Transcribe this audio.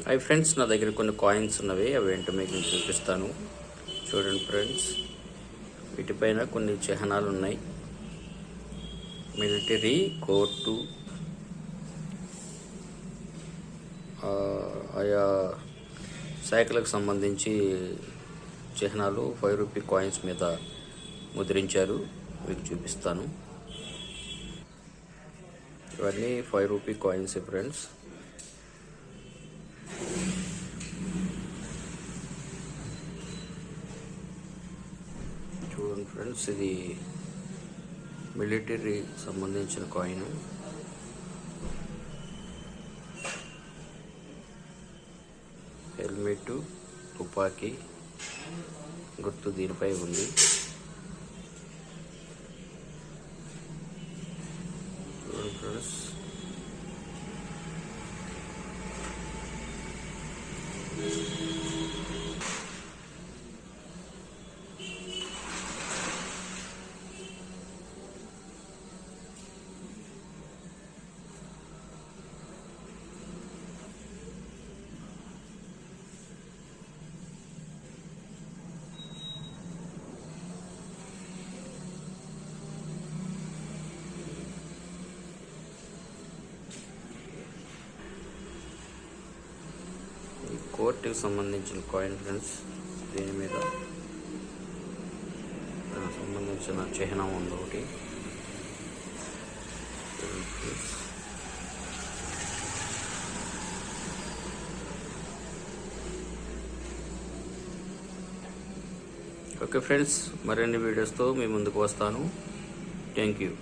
అవి ఫ్రెండ్స్ నా దగ్గర కొన్ని కాయిన్స్ ఉన్నవి అవి ఏంటో మీకు నేను చూపిస్తాను. చూడండి ఫ్రెండ్స్ వీటిపైన కొన్ని చిహ్నాలు ఉన్నాయి. మిలిటరీ కోర్టు ఆయా శాఖలకు సంబంధించి చిహ్నాలు ఫైవ్ రూపీ కాయిన్స్ మీద ముద్రించారు. మీకు చూపిస్తాను. ఇవన్నీ ఫైవ్ రూపీ కాయిన్స్ ఫ్రెండ్స్. చూడండి ఫ్రెండ్స్. ఇది మిలిటరీ సంబంధించిన కాయిన్. హెల్మెట్ తుపాకీ గుర్తు దీనిపై ఉంది. ఫ్రెండ్స్. కోర్టుకి సంబంధించిన కాయిన్ ఫ్రెండ్స్ దీని మీద సంబంధించిన చిహ్నం ఉంది ఒకటి. ఓకే ఫ్రెండ్స్ మరిన్ని వీడియోస్తో మీ ముందుకు వస్తాను. Thank you